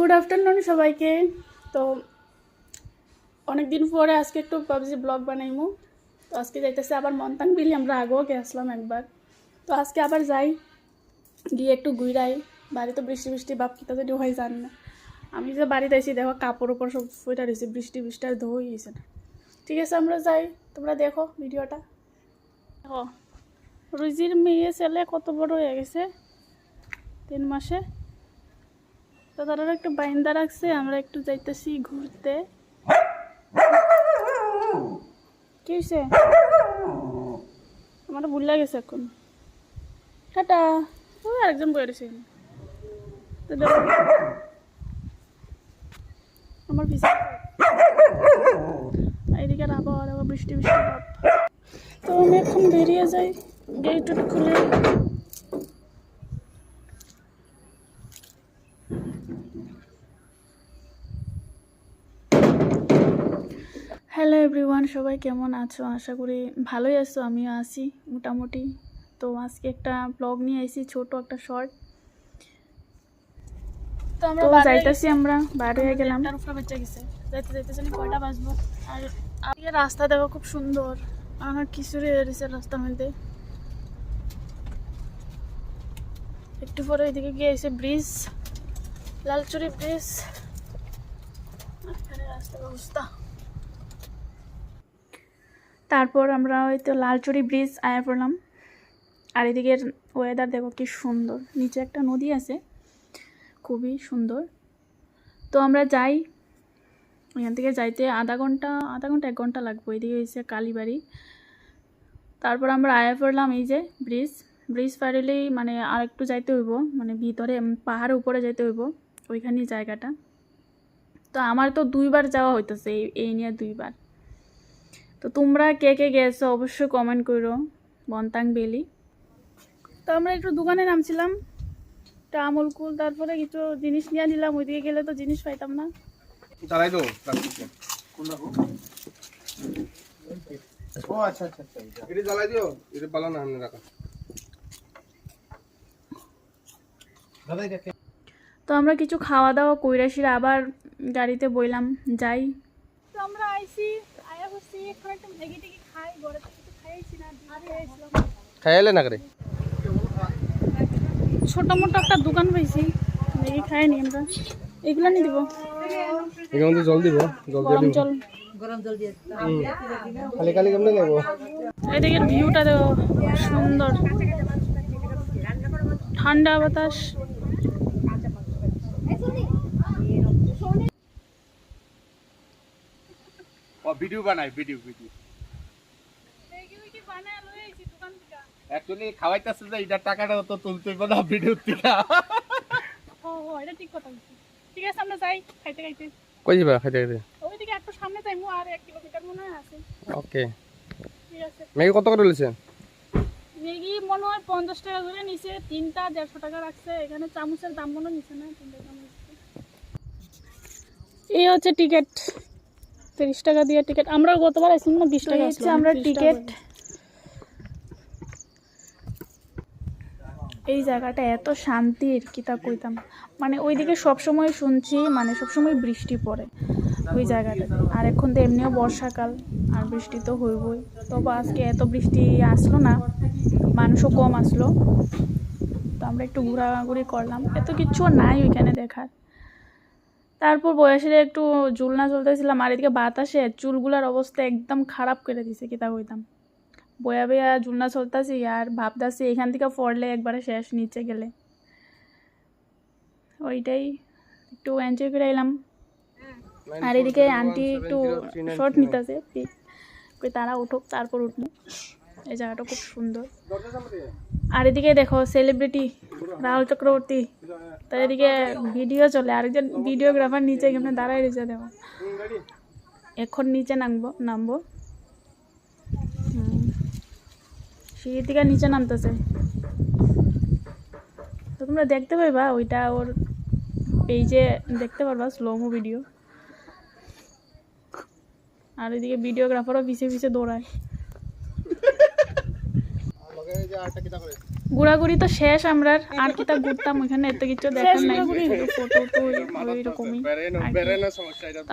Good afternoon সবাইকে। তো অনেক দিন পরে আজকে একটু পাবজি ব্লগ বানাইমু। তো আজকে যাইতেছে আবার মন্তাং বিলি, আমরা আগেও গেছিলাম একবার। তো আজকে আবার যাই, গিয়ে একটু ঘুরাই। বাড়িতে বৃষ্টি বৃষ্টি বাপ কিতা যদি হয় জানি না। আমি যে বাড়িতে আইসি দেখো কাপড় উপর সব ফুটা রয়েছে বৃষ্টি বৃষ্টি আর ধোই গেছে না। ঠিক আছে, আমরা যাই। তোমরা দেখো ভিডিওটা। দেখো, রুজির মেয়ে ছেলে কত বড় হয়ে গেছে, তিন মাসে। তো তারা একটু বাইন্দা রাখছে, আমরা একটু যাইতেছি ঘুরতে। কি হয়েছে আমার ভুল গেছে এখন। টাটা। ওই আরেকজন বয়ে রয়েছে। তো আমার এইদিকে আবহাওয়া দেখো বৃষ্টি বৃষ্টি তো আমি এখন বেরিয়ে যাই গেট খুলে। হ্যালো এভরিওয়ান সবাই কেমন আছো? আশা করি ভালোই আছো। আমিও আছি মোটামুটি। তো আজকে একটা ব্লগ নিয়ে আইছি ছোট একটা শর্ট তো আমরা যাইতেছি আমরা বাইরে হয়ে গেলাম। উপরে বেঁচে গেছে। যাইতে যাইতে জানি কয়টা বাজবো? আর আজকে রাস্তা দেখো খুব সুন্দর। আমার খিচুড়ি রয়েছে রাস্তার মধ্যে। একটু পরে এদিকে গিয়ে এসে ব্রিজ লালচুরি ব্রিজ। রাস্তার অবস্থা। তারপর আমরা ওই তো লালচুরি ব্রিজ আয়া পড়লাম। আর এদিকের ওয়েদার দেখো কি সুন্দর। নিচে একটা নদী আছে, খুবই সুন্দর। তো আমরা যাই এখান থেকে যাইতে আধা ঘণ্টা আধা ঘণ্টা, এক ঘণ্টা লাগবে। এদিকে হয়েছে কালীবাড়ি। তারপর আমরা আয়া পড়লাম এই যে ব্রিজ ব্রিজ পারিলেই মানে আর একটু যাইতে হইব মানে ভিতরে পাহাড়ের উপরে যাইতে হইব, ওইখানেই জায়গাটা। তো আমার তো দুইবার যাওয়া হইতেছে এই নিয়ে দুইবার। তো তোমরা কে কে গেছো অবশ্যই কমেন্ট করো। বন্তাং বেলি। তো আমরা একটু দোকানে নামছিলাম। একটা আমুল কুল তারপরে কিছু জিনিস নিয়ে নিলাম ওইদিকে গেলে তো জিনিস পাইতাম না। চালাই দো ও আচ্ছা আচ্ছা আচ্ছা। এটা জ্বালাই দিও এটা পালা না সামনে রাখা। তো আমরা কিছু খাওয়া দাওয়া কইরাসিরা আবার গাড়িতে বইলাম যাই। তো আমরা আইছি। খাইলে না করে? ছোট মোটো একটা দোকান পাইছি ম্যাগি খাইনি আমরা। এগুলো নিয়ে দিব? তো জল দিব জল দিয়ে গরম জল। খালি খালি কেমনে ভিউটা দেখো সুন্দর। ঠান্ডা বাতাস। ভিডিও বানাই ভিডিও ভিডিও। অ্যাকচুয়ালি খাওয়াইতেছে যে এটার টাকাটা তো তুলতে হবে না ভিডিও থেকে। ও এটা ঠিক কথা ঠিক আছে আমরা যাই খাইতে খাইতে। কই যাবা খাইতে খাইতে? ওইদিকে একটু সামনে যাইমু আর এক কিলোমিটার মনে হয় আছে। ওকে। ঠিক আছে। ম্যাগি কত করে মনে হয় পঞ্চাশ টাকা করে নিছে তিনটা দেড়শো টাকা রাখছে এখানে চামচের দাম মনে নিছে না তিনটা চামচ। এই হচ্ছে টিকিট। তিরিশ টাকা দিয়ে টিকিট আমরা গতবার আসলাম না বিশ টাকা হচ্ছে আমরা টিকিট এই জায়গাটা এত শান্তির কি তা কইতাম। মানে ওইদিকে সবসময় শুনছি মানে সবসময় বৃষ্টি পড়ে ওই জায়গাটাতে। আর এখন তো এমনিও বর্ষাকাল আর বৃষ্টি তো হইবই। তবে আজকে এত বৃষ্টি আসলো না মানুষও কম আসলো। তো আমরা একটু ঘোরাঘুরি করলাম। এত কিছু নাই ওইখানে দেখার। তারপর বয়সের একটু ঝুলনা চলতেছিলাম আর এদিকে বাতাসে চুলগুলার অবস্থা একদম খারাপ করে দিছে কি তা কইতাম। বয়া বয়া ঝুলনা চলতেছি আর ভাবতাছি এখান থেকে পড়লে একবারে শেষ নিচে গেলে। ওইটাই একটু এনজয় করে এলাম। আর এদিকে আন্টি একটু শর্ট নিতেছে তারা উঠুক তারপর উঠবো। এই জায়গাটা খুব সুন্দর। আর এদিকে দেখো সেলিব্রিটি রাহুল চক্রবর্তী। তার এদিকে ভিডিও চলে, আরেকজন ভিডিওগ্রাফার নিচে কেমন দাঁড়ায় রয়েছে, দেখো। এখন নিচে নামবো নামবো। থেকে নিচে নামতেছে। তো তোমরা দেখতে পাইবা, ওইটা ওর পেজে দেখতে পারবা স্লোমো ভিডিও আর এদিকে ভিডিওগ্রাফারও পিছিয়ে পিছিয়ে দৌড়ায়। ঘোরাঘুরি তো শেষ আমরা আর কি তা ঘুরতাম ওইখানে এত কিছু দেখার নাই। ফটো তো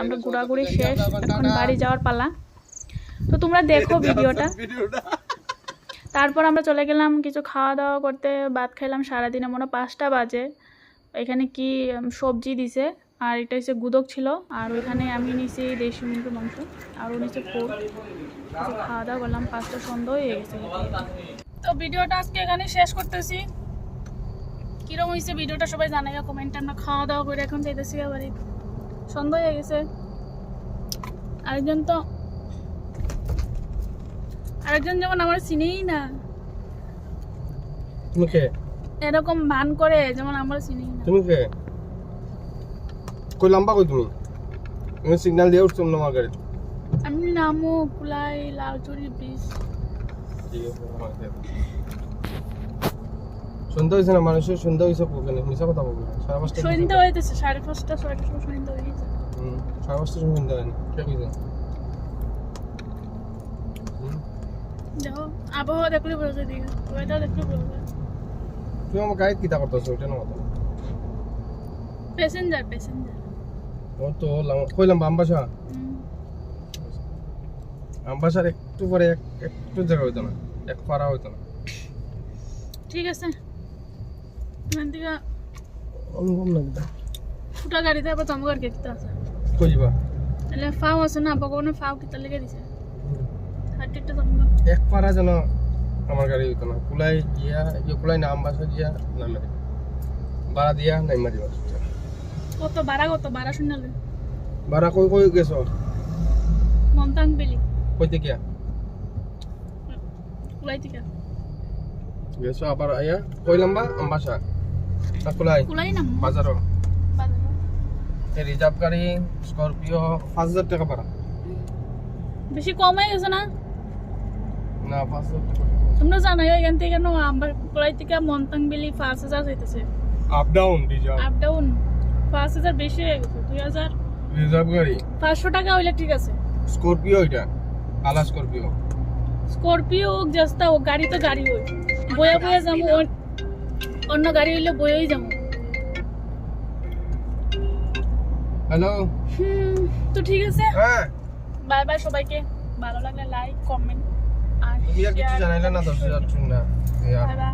আমরা ঘোরাঘুরি শেষ এখন বাড়ি যাওয়ার পালা। তো তোমরা দেখো ভিডিওটা তারপর আমরা চলে গেলাম কিছু খাওয়া দাওয়া করতে ভাত খাইলাম সারাদিনে মনে পাঁচটা বাজে। এখানে কি সবজি দিছে আর এটা হচ্ছে গুদক ছিল আর ওইখানে আমি নিছি দেশি মুরগির মাংস আর ও নিচে খাওয়া দাওয়া করলাম পাঁচটা সন্ধ্যা হয়ে গেছে। তো ভিডিওটা আজকে এখানে শেষ করতেছি। কীরকম হয়েছে ভিডিওটা সবাই জানাই কমেন্টে আমরা খাওয়া দাওয়া করে এখন যাইতেছি বাড়ি সন্ধ্যা হয়ে গেছে। আরেকজন তো আরেকজন যেমন আমার চিনেই না। এরকম ভান করে যেমন আমার চিনেই না। তুমি কে? কই লম্বা কই তুমি? তুমি সিগন্যাল দিয়ে উঠছো আমার গাড়ি আমি নামো কুলাই লালচুরি ব্রিজ। সন্ধ্যা হয়েছে না মানুষের সন্ধ্যা হয়েছে ওখানে। মিশা কথা বলব সাড়ে পাঁচটা সন্ধ্যা হইতেছে সাড়ে পাঁচটা ছয়টার সময় সন্ধ্যা হয়ে গেছে। হুম, সাড়ে পাঁচটার সময় সন্ধ্যা হয়নি কে কইছে দেখো আবহাওয়া দেখলে বোঝা যায় দিকে। ওয়েদার দেখলে বোঝা যায়। তুমি আমার গাড়িতে কিতা করতেছো? ওইটা না কথা প্যাসেঞ্জার প্যাসেঞ্জার ও তো লাম- কইলাম বামবাসা। আমবাসার একটু পরে এক একটু জায়গা হইতো না এক পাড়া হইতো না। ঠিক আছে। অনুভব কিতা ফুটা গাড়িতে আবার চমকার গেতে আছে? কই যাবা তাহলে ফাও আছে না ভগবানের ফাও কিতা লেগে দিছে? হাঁটি একটা চমকা এক পাড়া যেন আমার গাড়ি হইতো না। কুলাই গিয়া ইয়ে কুলাই না আমবাসা গিয়া নামে ভাড়া দিয়া নাই মারিবা কত বাড়া কত বাড়া শুনালে? ভাড়া কই কই গেছো? মন্তাং বেলি কইতে গিয়া? থেকে। গেছো আবার আয়া? কইলাম বা আমবাসা না কুলাই। কুলাই নাম বাজারও এই রিজার্ভ গাড়ি স্করপিও পাঁচ হাজার টাকা ভাড়া। বেশি কম হয়ে গেছে না? না পাঁচ হাজার টাকা। তোমরা জানাই এখান থেকে কেন আমার কুলাই থেকে মন্তাং বেলি পাঁচ হাজার up down reserve. Up down পাঁচ হাজার বেশি হয়ে গেছে দুই হাজার। রিজার্ভ গাড়ি। পাঁচশো টাকা হইলে ঠিক আছে। স্করপিও এটা। কালা স্করপিও। স্করপিও হোক জাস্তা হোক গাড়ি তো গাড়ি হোক বয়া বয়া যাব অন্য গাড়ি হইলে বয়েই যাব। হ্যালো তো ঠিক আছে? হ্যাঁ। বাই বাই সবাইকে। ভালো লাগলে লাইক কমেন্ট আর তুমি আর কিছু জানাইলে না দর্শক হাজার না। Bye bye.